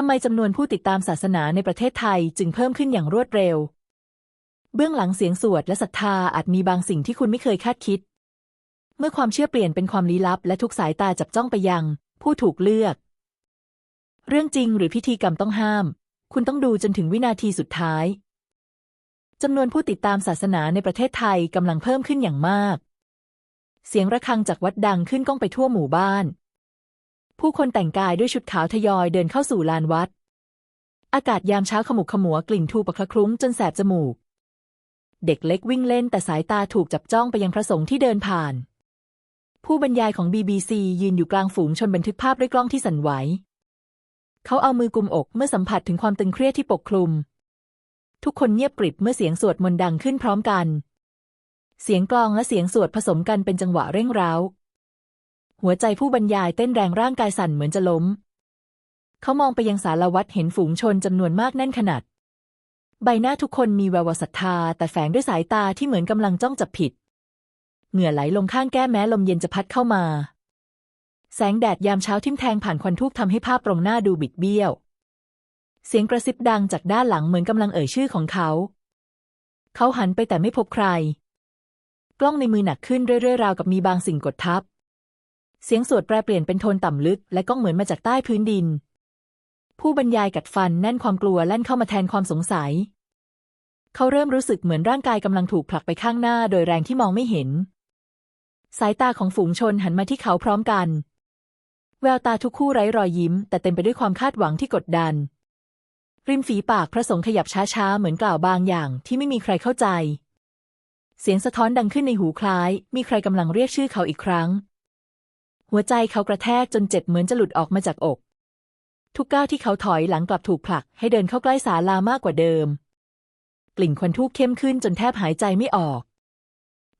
ทำไมจำนวนผู้ติดตามศาสนาในประเทศไทยจึงเพิ่มขึ้นอย่างรวดเร็ว เบื้องหลังเสียงสวดและศรัทธาอาจมีบางสิ่งที่คุณไม่เคยคาดคิด เมื่อความเชื่อเปลี่ยนเป็นความลี้ลับ และทุกสายตาจับจ้องไปยัง ผู้ถูกเลือก เรื่องจริงหรือพิธีกรรมต้องห้าม คุณต้องดูจนถึงวินาทีสุดท้ายจำนวนผู้ติดตามศาสนาในประเทศไทยกำลังเพิ่มขึ้นอย่างมาก เสียงระฆังจากวัดดังขึ้นก้องไปทั่วหมู่บ้าน ผู้คนแต่งกายด้วยชุดขาวทยอยเดินเข้าสู่ลานวัด อากาศยามเช้าขมุกขมัวกลิ่นทูปะคละคลุ้งจนแสบจมูก เด็กเล็กวิ่งเล่นแต่สายตาถูกจับจ้องไปยังพระสงฆ์ที่เดินผ่าน ผู้บรรยายของ BBC ยืนอยู่กลางฝูงชนบันทึกภาพด้วยกล้องที่สั่นไหว เขาเอามือกุมอกเมื่อสัมผัสถึงความตึงเครียดที่ปกคลุม ทุกคนเงียบกริบเมื่อเสียงสวดมนต์ดังขึ้นพร้อมกัน เสียงกลองและเสียงสวดผสมกันเป็นจังหวะเร่งร้าว หัวใจผู้บรรยายเต้นแรงร่างกายสั่นเหมือนจะล้ม เขามองไปยังสารวัตรเห็นฝูงชนจำนวนมากแน่นขนาด ใบหน้าทุกคนมีแววศรัทธา แต่แฝงด้วยสายตาที่เหมือนกำลังจ้องจับผิด เหงื่อไหลลงข้างแก้แม้ลมเย็นจะพัดเข้ามา แสงแดดยามเช้าทิ่มแทงผ่านควันทูบทำให้ภาพตรงหน้าดูบิดเบี้ยว เสียงกระซิบดังจากด้านหลังเหมือนกำลังเอ่ยชื่อของเขา เขาหันไปแต่ไม่พบใคร กล้องในมือหนักขึ้นเรื่อยๆราวกับมีบางสิ่งกดทับ เสียงสวดแปรเปลี่ยนเป็นโทนต่ำลึก และก้องเหมือนมาจากใต้พื้นดิน ผู้บรรยายกัดฟันแน่นความกลัวแล่นเข้ามาแทนความสงสัย เขาเริ่มรู้สึกเหมือนร่างกายกำลังถูกผลักไปข้างหน้าโดยแรงที่มองไม่เห็น สายตาของฝูงชนหันมาที่เขาพร้อมกัน แววตาทุกคู่ไร้รอยยิ้ม แต่เต็มไปด้วยความคาดหวังที่กดดัน ริมฝีปากพระสงฆ์ขยับช้าๆเหมือนกล่าวบางอย่างที่ไม่มีใครเข้าใจ เสียงสะท้อนดังขึ้นในหูคล้าย มีใครกำลังเรียกชื่อเขาอีกครั้ง หัวใจเขากระแทกจนเจ็บเหมือนจะหลุดออกมาจากอก ทุกก้าวที่เขาถอยหลังกลับถูกผลักให้เดินเข้าใกล้ศาลามากกว่าเดิม กลิ่นควันทูบเข้มขึ้นจนแทบหายใจไม่ออก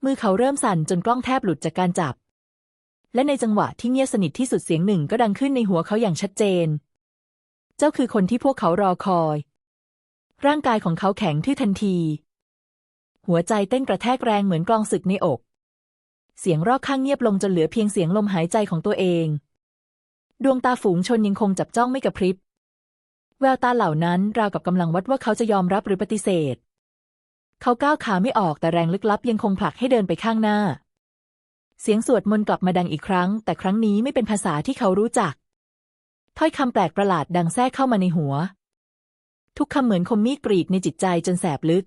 มือเขาเริ่มสั่นจนกล้องแทบหลุดจากการจับ และในจังหวะที่เงียบสนิทที่สุดเสียงหนึ่งก็ดังขึ้นในหัวเขาอย่างชัดเจน เจ้าคือคนที่พวกเขารอคอย ร่างกายของเขาแข็งทื่อทันที หัวใจเต้นกระแทกแรงเหมือนกลองศึกในอก เสียงรอบข้างเงียบลงจนเหลือเพียงเสียงลมหายใจของตัวเอง ดวงตาฝูงชนยังคงจับจ้องไม่กระพริบ แววตาเหล่านั้นราวกับกำลังวัดว่าเขาจะยอมรับหรือปฏิเสธ เขาก้าวขาไม่ออกแต่แรงลึกลับยังคงผลักให้เดินไปข้างหน้า เสียงสวดมนต์กลับมาดังอีกครั้ง แต่ครั้งนี้ไม่เป็นภาษาที่เขารู้จัก ถ้อยคำแปลกประหลาดดังแทรกเข้ามาในหัว ทุกคำเหมือนคมมีดกรีดในจิตใจจนแสบลึก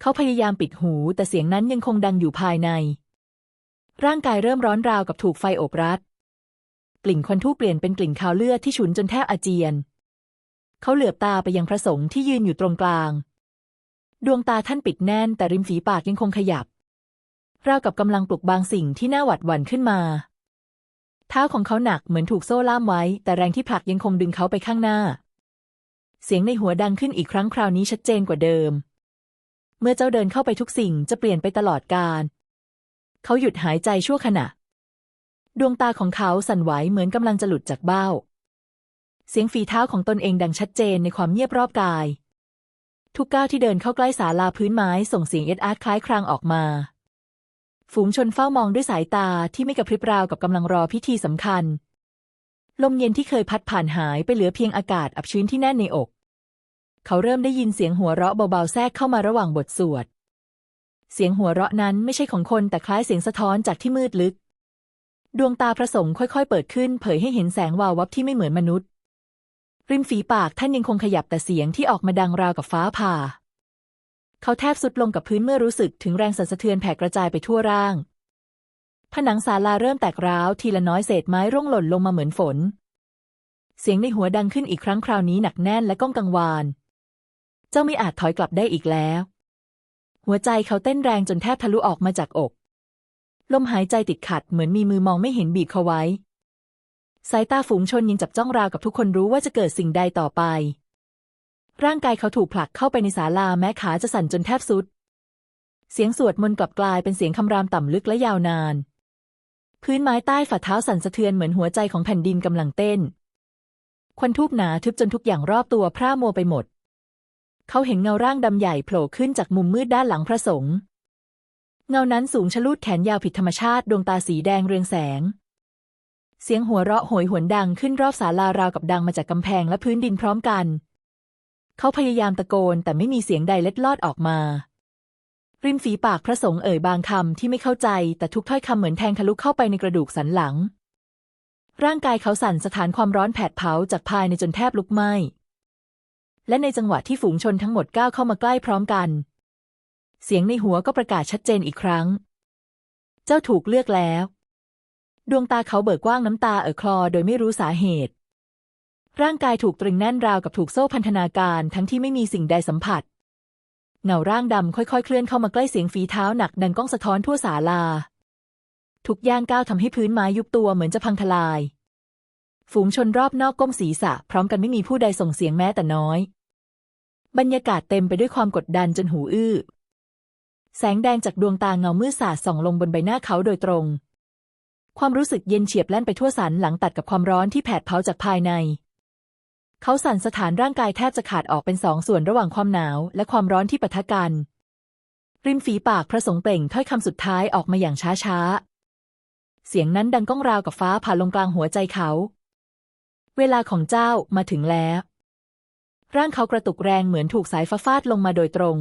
เขาพยายามปิดหูแต่เสียงนั้นยังคงดังอยู่ภายใน ร่างกายเริ่มร้อนราวกับถูกไฟอบรัด กลิ่นควันทูเปลี่ยนเป็นกลิ่นคาวเลือดที่ฉุนจนแทบอาเจียน เขาเหลือบตาไปยังพระสงฆ์ที่ยืนอยู่ตรงกลาง ดวงตาท่านปิดแน่นแต่ริมฝีปากยังคงขยับ ราวกับกำลังปลุกบางสิ่งที่น่าหวาดหวั่นขึ้นมาเท้าของเขาหนักเหมือนถูกโซ่ล่ามไว้ แต่แรงที่ผลักยังคงดึงเขาไปข้างหน้า เสียงในหัวดังขึ้นอีกครั้งคราวนี้ชัดเจนกว่าเดิม เมื่อเจ้าเดินเข้าไปทุกสิ่งจะเปลี่ยนไปตลอดกาล เขาหยุดหายใจชั่วขณะ ดวงตาของเขาสั่นไหวเหมือนกำลังจะหลุดจากเบ้า เสียงฝีเท้าของตนเองดังชัดเจนในความเงียบรอบกาย ทุกก้าวที่เดินเข้าใกล้ศาลาพื้นไม้ส่งเสียงเอ็ดอาร์ตคล้ายครางออกมา ฝูงชนเฝ้ามองด้วยสายตาที่ไม่กระพริบราวกับกำลังรอพิธีสำคัญ ลมเย็นที่เคยพัดผ่านหายไปเหลือเพียงอากาศอับชื้นที่แน่นในอก เขาเริ่มได้ยินเสียงหัวเราะเบาๆแทรกเข้ามาระหว่างบทสวด เสียงหัวเราะนั้นไม่ใช่ของคนแต่คล้ายเสียงสะท้อนจากที่มืดลึก ดวงตาพระสงฆ์ค่อยๆ เปิดขึ้น เผยให้เห็นแสงวาววับที่ไม่เหมือนมนุษย์ ริมฝีปากท่านยังคงขยับแต่เสียงที่ออกมาดังราวกับฟ้าผ่า เขาแทบสุดลงกับพื้นเมื่อรู้สึกถึงแรงสั่นสะเทือนแผ่กระจายไปทั่วร่าง ผนังศาลาเริ่มแตกร้าวทีละน้อยเศษไม้ร่วงหล่นลงมาเหมือนฝน เสียงในหัวดังขึ้นอีกครั้งคราวนี้หนักแน่นและก้องกังวาน เจ้าไม่อาจถอยกลับได้อีกแล้ว หัวใจเขาเต้นแรงจนแทบทะลุออกมาจากอก ลมหายใจติดขัดเหมือนมีมือมองไม่เห็นบีบเขาไว้ สายตาฝูงชนยังจับจ้องราวกับทุกคนรู้ว่าจะเกิดสิ่งใดต่อไป ร่างกายเขาถูกผลักเข้าไปในศาลาแม้ขาจะสั่นจนแทบสุด เสียงสวดมนต์กลับกลายเป็นเสียงคำรามต่ำลึกและยาวนาน พื้นไม้ใต้ฝ่าเท้าสั่นสะเทือนเหมือนหัวใจของแผ่นดินกำลังเต้น ควันทูบหนาทึบจนทุกอย่างรอบตัวพร่ามัวไปหมด เขาเห็นเงาร่างดำใหญ่โผล่ขึ้นจากมุมมืดด้านหลังพระสงฆ์เงานั้นสูงชะลูดแขนยาวผิดธรรมชาติดวงตาสีแดงเรืองแสง เสียงหัวเราะโหยหวนดังขึ้นรอบศาลาราวกับดังมาจากกำแพงและพื้นดินพร้อมกัน เขาพยายามตะโกนแต่ไม่มีเสียงใดเล็ดลอดออกมา ริมฝีปากพระสงฆ์เอ่ยบางคำที่ไม่เข้าใจ แต่ทุกถ้อยคำเหมือนแทงทะลุเข้าไปในกระดูกสันหลัง ร่างกายเขาสั่นสถานความร้อนแผดเผาจากภายในจนแทบลุกไหม้ และในจังหวะที่ฝูงชนทั้งหมดก้าวเข้ามาใกล้พร้อมกัน เสียงในหัวก็ประกาศชัดเจนอีกครั้ง เจ้าถูกเลือกแล้ว ดวงตาเขาเบิกกว้างน้ำตาเอ่อคลอโดยไม่รู้สาเหตุ ร่างกายถูกตรึงแน่นราวกับถูกโซ่พันธนาการทั้งที่ไม่มีสิ่งใดสัมผัส เงาร่างดำค่อยๆ เคลื่อนเข้ามาใกล้เสียงฝีเท้าหนักดังก้องสะท้อนทั่วศาลา ทุกย่างก้าวทำให้พื้นไม้ยุบตัวเหมือนจะพังทลาย ฝูงชนรอบนอกก้มศีรษะ พร้อมกันไม่มีผู้ใดส่งเสียงแม้แต่น้อย บรรยากาศเต็มไปด้วยความกดดันจนหูอื้อ แสงแดงจากดวงตาเงามืดสาดส่องลงบนใบหน้าเขาโดยตรง ความรู้สึกเย็นเฉียบแล่นไปทั่วสันหลังตัดกับความร้อนที่แผดเผาจากภายใน เขาสั่นสถานร่างกายแทบจะขาดออกเป็นสองส่วนระหว่างความหนาว และความร้อนที่ปะทะกัน ริมฝีปากพระสงฆ์เปล่งถ้อยคำสุดท้ายออกมาอย่างช้าๆเสียงนั้นดังก้องราวกับฟ้าผ่าลงกลางหัวใจเขา เวลาของเจ้ามาถึงแล้ว ร่างเขากระตุกแรงเหมือนถูกสายฟ้าฟาดลงมาโดยตรง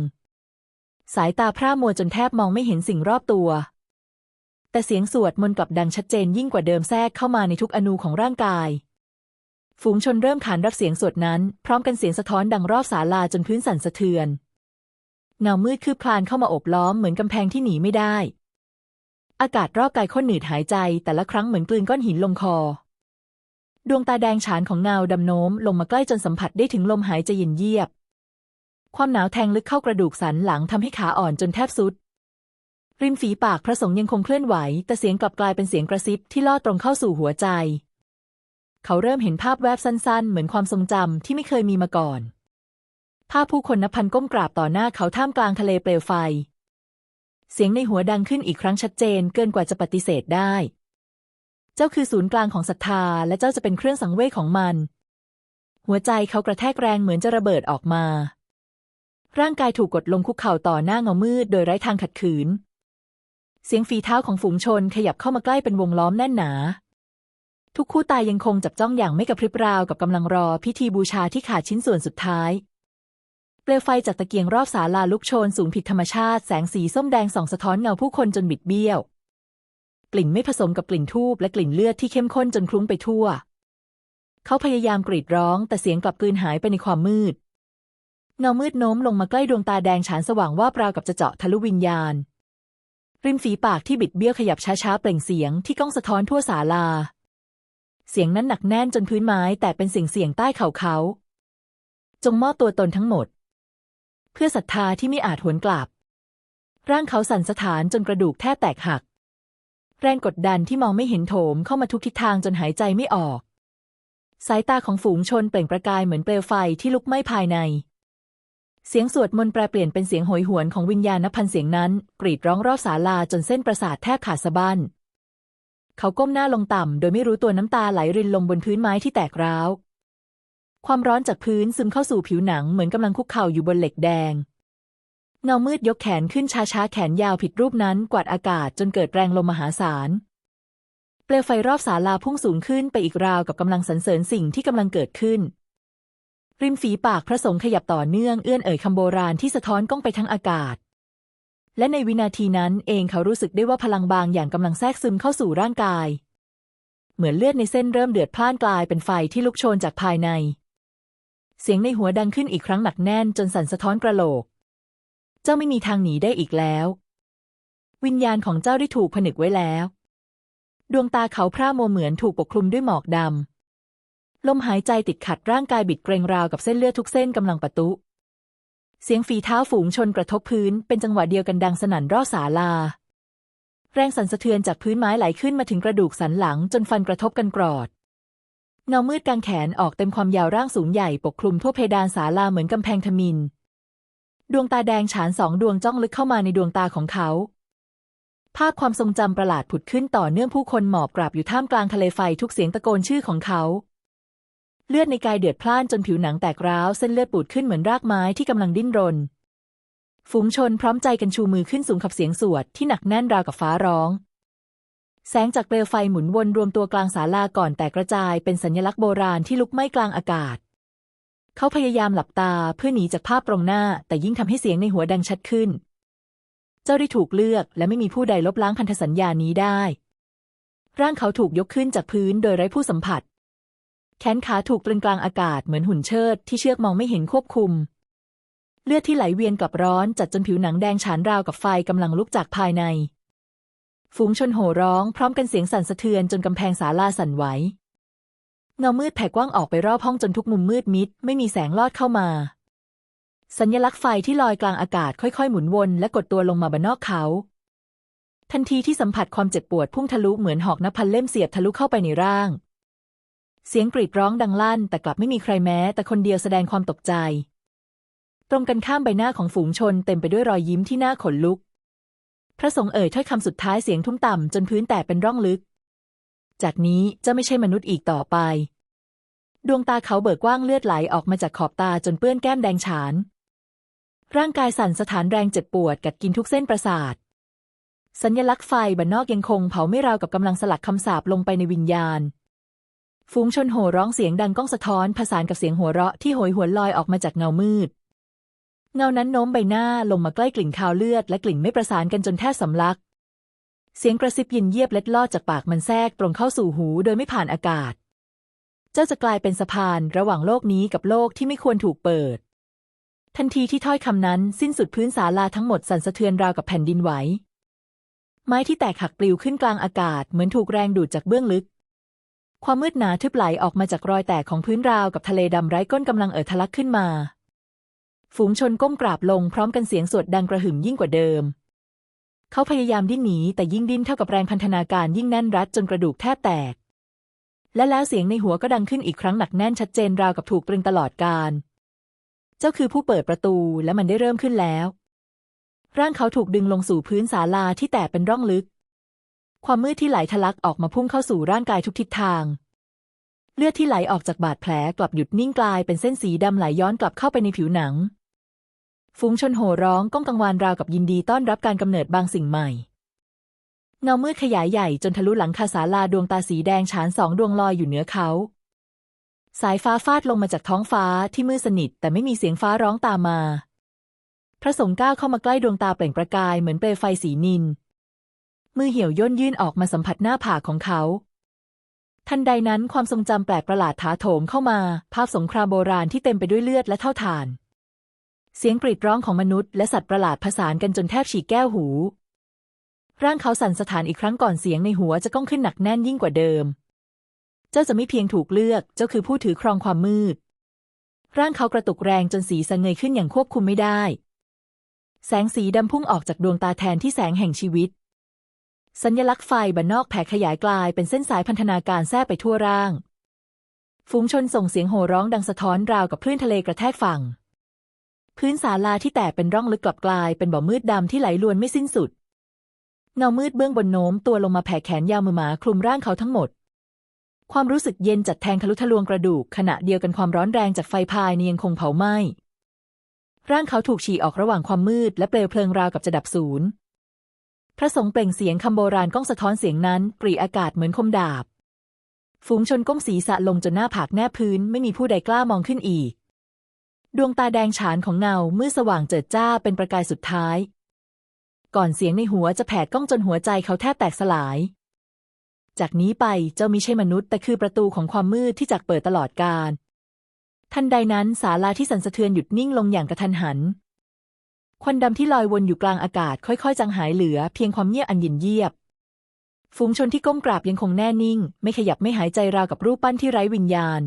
สายตาพร่ามัวจนแทบมองไม่เห็นสิ่งรอบตัว แต่เสียงสวดมนต์กลับดังชัดเจนยิ่งกว่าเดิมแทรกเข้ามาในทุกอนูของร่างกาย ฝูงชนเริ่มขานรับเสียงสวดนั้น พร้อมกันเสียงสะท้อนดังรอบศาลาจนพื้นสั่นสะเทือน เงามืดคืบคลานเข้ามาโอบล้อมเหมือนกำแพงที่หนีไม่ได้ อากาศรอบกายข้นหนืดหายใจแต่ละครั้งเหมือนกลืนก้อนหินลงคอ ดวงตาแดงฉานของเงาดำโน้ม ลงมาใกล้จนสัมผัสได้ถึงลมหายใจเย็นเยียบ ความหนาวแทงลึกเข้ากระดูกสันหลังทำให้ขาอ่อนจนแทบสุด ริมฝีปากพระสงฆ์ยังคงเคลื่อนไหว แต่เสียงกลับกลายเป็นเสียงกระซิบที่ลอดตรงเข้าสู่หัวใจ เขาเริ่มเห็นภาพแวบสั้น ๆ เหมือนความทรงจำที่ไม่เคยมีมาก่อนภาพผู้คนนับพันก้มกราบต่อหน้าเขาท่ามกลางทะเลเปลวไฟ เสียงในหัวดังขึ้นอีกครั้งชัดเจนเกินกว่าจะปฏิเสธได้ เจ้าคือศูนย์กลางของศรัทธา และเจ้าจะเป็นเครื่องสังเวชของมัน หัวใจเขากระแทกแรงเหมือนจะระเบิดออกมา ร่างกายถูกกดลงคุกเข่าต่อหน้าเงามืดโดยไร้ทางขัดขืน เสียงฝีเท้าของฝูงชนขยับเข้ามาใกล้เป็นวงล้อมแน่นหนา ทุกคู่ตายยังคงจับจ้องอย่างไม่กระพริบราวกับกำลังรอพิธีบูชาที่ขาดชิ้นส่วนสุดท้ายเปลวไฟจากตะเกียงรอบศาลาลุกโชนสูงผิดธรรมชาติแสงสีส้มแดงส่องสะท้อนเงาผู้คนจนบิดเบี้ยว กลิ่นไม่ผสมกับกลิ่นทูบและกลิ่นเลือดที่เข้มข้นจนคลุ้งไปทั่ว เขาพยายามกรีดร้อง แต่เสียงกลับกลืนหายไปในความมืด เงามืดโน้มลงมาใกล้ดวงตาแดงฉานสว่างว่าบราวกับจะเจาะทะลุวิญญาณ ริมฝีปากที่บิดเบี้ยวขยับช้าๆเปล่งเสียงที่ก้องสะท้อนทั่วศาลา เสียงนั้นหนักแน่นจนพื้นไม้แต่เป็นเสียงเสียงใต้เข่าเขา จงมอบตัวตนทั้งหมด เพื่อศรัทธาที่ไม่อาจหวนกลับ ร่างเขาสั่นสะท้านจนกระดูกแทบแตกหัก แรงกดดันที่มองไม่เห็นโถมเข้ามาทุกทิศทางจนหายใจไม่ออก สายตาของฝูงชนเปล่งประกายเหมือนเปลวไฟที่ลุกไหม้ภายใน เสียงสวดมนต์แปลเปลี่ยนเป็นเสียงโหยหวนของวิญญาณนับพันเสียงนั้น กรีดร้องรอบศาลาจนเส้นประสาทแทบขาดสะบั้นเขาก้มหน้าลงต่ำ โดยไม่รู้ตัวน้ำตาไหลรินลงบนพื้นไม้ที่แตกร้าว ความร้อนจากพื้นซึมเข้าสู่ผิวหนังเหมือนกำลังคุกเข่าอยู่บนเหล็กแดง เงามืดยกแขนขึ้นช้าๆ แขนยาวผิดรูปนั้นกวาดอากาศจนเกิดแรงลมมหาศาล เปลวไฟรอบศาลาพุ่งสูงขึ้นไปอีกราวกับกำลังสรรเสริญสิ่งที่กำลังเกิดขึ้น ริมฝีปากพระสงฆ์ขยับต่อเนื่องเอื้อนเอ่ยคำโบราณที่สะท้อนก้องไปทั้งอากาศ และในวินาทีนั้นเองเขารู้สึกได้ว่าพลังบางอย่างกำลังแทรกซึมเข้าสู่ร่างกาย เหมือนเลือดในเส้นเริ่มเดือดพล่านกลายเป็นไฟที่ลุกโชนจากภายใน เสียงในหัวดังขึ้นอีกครั้งหนักแน่นจนสั่นสะท้อนกระโหลก เจ้าไม่มีทางหนีได้อีกแล้ว วิญญาณของเจ้าได้ถูกผนึกไว้แล้ว ดวงตาเขาพร่ามัวเหมือนถูกปกคลุมด้วยหมอกดำลมหายใจติดขัดร่างกายบิดเกรงราวกับเส้นเลือดทุกเส้นกำลังปะตุเสียงฝีเท้าฝูงชนกระทบพื้น เป็นจังหวะเดียวกันดังสนั่นรอบศาลา แรงสั่นสะเทือนจากพื้นไม้ไหลขึ้นมาถึงกระดูกสันหลังจนฟันกระทบกันกรอดเงามืดกางแขนออกเต็มความยาวร่างสูงใหญ่ปกคลุมทั่วเพดานศาลาเหมือนกำแพงทมิน ดวงตาแดงฉานสองดวงจ้องลึกเข้ามาในดวงตาของเขา ภาพความทรงจำประหลาดผุดขึ้นต่อเนื่องผู้คนหมอบกราบอยู่ท่ามกลางทะเลไฟทุกเสียงตะโกนชื่อของเขา เลือดในกายเดือดพล่านจนผิวหนังแตกร้าวเส้นเลือดปูดขึ้นเหมือนรากไม้ที่กำลังดิ้นรน ฝูงชนพร้อมใจกันชูมือขึ้นสูงขับเสียงสวดที่หนักแน่นราวกับฟ้าร้องแสงจากเปลวไฟหมุนวนรวมตัวกลางศาลาก่อนแตกกระจายเป็นสัญลักษณ์โบราณที่ลุกไหม้กลางอากาศ เขาพยายามหลับตาเพื่อหนีจากภาพตรงหน้า แต่ยิ่งทำให้เสียงในหัวดังชัดขึ้น เจ้าได้ถูกเลือกและไม่มีผู้ใดลบล้างพันธสัญญานี้ได้ ร่างเขาถูกยกขึ้นจากพื้นโดยไร้ผู้สัมผัส แขนขาถูกตรึงกลางอากาศเหมือนหุ่นเชิด ที่เชือกมองไม่เห็นควบคุม เลือดที่ไหลเวียนกลับร้อนจัดจนผิวหนังแดงฉานราวกับไฟกำลังลุกจากภายใน ฝูงชนโห่ร้องพร้อมกันเสียงสั่นสะเทือนจนกำแพงศาลาสั่นไหว เงามืดแผ่กว้างออกไปรอบห้องจนทุกมุมมืดมิด ไม่มีแสงลอดเข้ามา สัญลักษณ์ไฟที่ลอยกลางอากาศค่อยๆ หมุนวนและกดตัวลงมาบนนอกเขา ทันทีที่สัมผัสความเจ็บปวดพุ่งทะลุเหมือนหอกนับพันเล่มเสียบทะลุเข้าไปในร่าง เสียงกรีดร้องดังลั่น แต่กลับไม่มีใครแม้ แต่คนเดียวแสดงความตกใจ ตรงกันข้ามใบหน้าของฝูงชนเต็มไปด้วยรอยยิ้มที่น่าขนลุก พระสงฆ์เอ่ยถ้อยคำสุดท้ายเสียงทุ้มต่ำจนพื้นแตกเป็นร่องลึก จากนี้จะไม่ใช่มนุษย์อีกต่อไป ดวงตาเขาเบิกกว้างเลือดไหลออกมาจากขอบตาจนเปื้อนแก้มแดงฉาน ร่างกายสั่นสถานแรงเจ็บปวดกัดกินทุกเส้นประสาท สัญลักษณ์ไฟบันนอกยังคงเผาไม่ราวกับกำลังสลักคำสาปลงไปในวิญญาณ ฝูงชนโห่ร้องเสียงดังก้องสะท้อนผสานกับเสียงหัวเราะที่โหยหวนลอยออกมาจากเงามืด เงานั้นโน้มใบหน้าลงมาใกล้กลิ่นคาวเลือดและกลิ่นไม่ประสานกันจนแทบสำลัก เสียงกระซิบยินเยียบเล็ดลอดจากปากมันแทรกตรงเข้าสู่หูโดยไม่ผ่านอากาศ เจ้าจะกลายเป็นสะพานระหว่างโลกนี้กับโลกที่ไม่ควรถูกเปิด ทันทีที่ถ้อยคำนั้นสิ้นสุดพื้นศาลาทั้งหมดสั่นสะเทือนราวกับแผ่นดินไหว ไม้ที่แตกหักปลิวขึ้นกลางอากาศเหมือนถูกแรงดูดจากเบื้องลึก ความมืดหนาทึบไหลออกมาจากรอยแตกของพื้นราวกับทะเลดำไร้ก้นกำลังเอ่อทะลักขึ้นมา ฝูงชนก้มกราบลงพร้อมกันเสียงสวดดังกระหึ่มยิ่งกว่าเดิม เขาพยายามดิ้นหนีแต่ยิ่งดิ้นเท่ากับแรงพันธนาการยิ่งแน่นรัดจนกระดูกแทบแตก และแล้วเสียงในหัวก็ดังขึ้นอีกครั้งหนักแน่นชัดเจนราวกับถูกตรึงตลอดกาลเจ้าคือผู้เปิดประตูและมันได้เริ่มขึ้นแล้ว ร่างเขาถูกดึงลงสู่พื้นศาลาที่แตกเป็นร่องลึก ความมืดที่ไหลทะลักออกมาพุ่งเข้าสู่ร่างกายทุกทิศทาง เลือดที่ไหลออกจากบาดแผลกลับหยุดนิ่งกลายเป็นเส้นสีดำไหลย้อนกลับเข้าไปในผิวหนัง ฝูงชนโห่ร้องก้องกังวานราวกับยินดีต้อนรับการกำเนิดบางสิ่งใหม่ เงามืดขยายใหญ่จนทะลุหลังคาศาลาดวงตาสีแดงฉานสองดวงลอยอยู่เหนือเขา สายฟ้าฟาดลงมาจากท้องฟ้าที่มืดสนิทแต่ไม่มีเสียงฟ้าร้องตามมา พระสงฆ์ก้าวเข้ามาใกล้ดวงตาเปล่งประกายเหมือนเปลวไฟสีนิน มือเหี่ยวย่นยื่นออกมาสัมผัสหน้าผากของเขาทันใดนั้นความทรงจำแปลกประหลาดถาโถมเข้ามา ภาพสงครามโบราณที่เต็มไปด้วยเลือดและเท่าฐาน เสียงกรีดร้องของมนุษย์และสัตว์ประหลาดผสานกันจนแทบฉีกแก้วหู ร่างเขาสั่นสะท้านอีกครั้งก่อนเสียงในหัวจะก้องขึ้นหนักแน่นยิ่งกว่าเดิม เจ้าจะไม่เพียงถูกเลือก เจ้าคือผู้ถือครองความมืด ร่างเขากระตุกแรงจนสีสะเงยขึ้นอย่างควบคุมไม่ได้ แสงสีดำพุ่งออกจากดวงตาแทนที่แสงแห่งชีวิต สัญลักษณ์ไฟบันนอกแผ่ขยายกลายเป็นเส้นสายพันธนาการแทรกไปทั่วร่าง ฝูงชนส่งเสียงโห่ร้องดังสะท้อนราวกับคลื่นทะเลกระแทกฝั่ง พื้นศาลาที่แตกเป็นร่องลึกกลับกลายเป็นบ่อมืดดำที่ไหลลวนไม่สิ้นสุด เงามืดเบื้องบนโน้มตัวลงมาแผ่แขนยาวมือหมาคลุมร่างเขาทั้งหมด ความรู้สึกเย็นจัดแทงทะลุทะลวงกระดูกขณะเดียวกันความร้อนแรงจากไฟพายเนียงคงเผาไหม้ร่างเขาถูกฉี่ออกระหว่างความมืดและเปลวเพลิงราวกับจะดับศูนย์ พระสงฆ์เปล่งเสียงคำโบราณก้องสะท้อนเสียงนั้นปรีอากาศเหมือนคมดาบ ฝูงชนก้มศีรษะลงจนหน้าผากแนบพื้นไม่มีผู้ใดกล้ามองขึ้นอีก ดวงตาแดงฉานของเงามืดสว่างเจิดจ้าเป็นประกายสุดท้าย ก่อนเสียงในหัวจะแผดก้องจนหัวใจเขาแทบแตกสลาย จากนี้ไปเจ้ามิใช่มนุษย์ แต่คือประตูของความมืดที่จักเปิดตลอดกาลทันใดนั้นศาลาที่สั่นสะเทือนหยุดนิ่งลงอย่างกระทันหัน ควันดำที่ลอยวนอยู่กลางอากาศค่อยๆ จางหายเหลือเพียงความเงียบอันเย็นเยียบ ฝูงชนที่ก้มกราบยังคงแน่นิ่ง ไม่ขยับไม่หายใจราวกับรูปปั้นที่ไร้วิญญาณ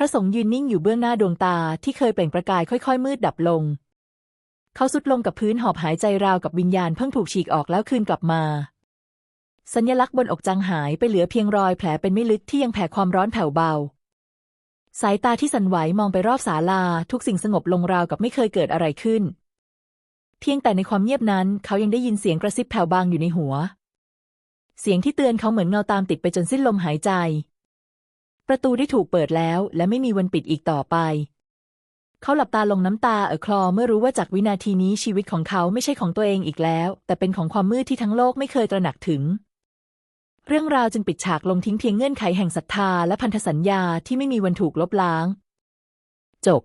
พระสงฆ์ยืนนิ่งอยู่เบื้องหน้าดวงตาที่เคยเปล่งประกายค่อยๆ มืดดับลง เขาสุดลงกับพื้นหอบหายใจราวกับวิญญาณเพิ่งถูกฉีกออกแล้วคืนกลับมา สัญลักษณ์บนอกจางหายไปเหลือเพียงรอยแผลเป็นไม่ลึกที่ยังแผ่ความร้อนแผ่วเบา สายตาที่สั่นไหวมองไปรอบศาลาทุกสิ่งสงบลงราวกับไม่เคยเกิดอะไรขึ้น เพียงแต่ในความเงียบนั้น เขายังได้ยินเสียงกระซิบแผ่วบางอยู่ในหัว เสียงที่เตือนเขาเหมือนเงาตามติดไปจนสิ้นลมหายใจ ประตูได้ถูกเปิดแล้ว และไม่มีวันปิดอีกต่อไป เขาหลับตาลงน้ำตาเอ่อคลอเมื่อรู้ว่าจากวินาทีนี้ชีวิตของเขาไม่ใช่ของตัวเองอีกแล้ว แต่เป็นของความมืดที่ทั้งโลกไม่เคยตระหนักถึง เรื่องราวจึงปิดฉากลงทิ้งเพียงเงื่อนไขแห่งศรัทธาและพันธสัญญาที่ไม่มีวันถูกลบล้าง จบ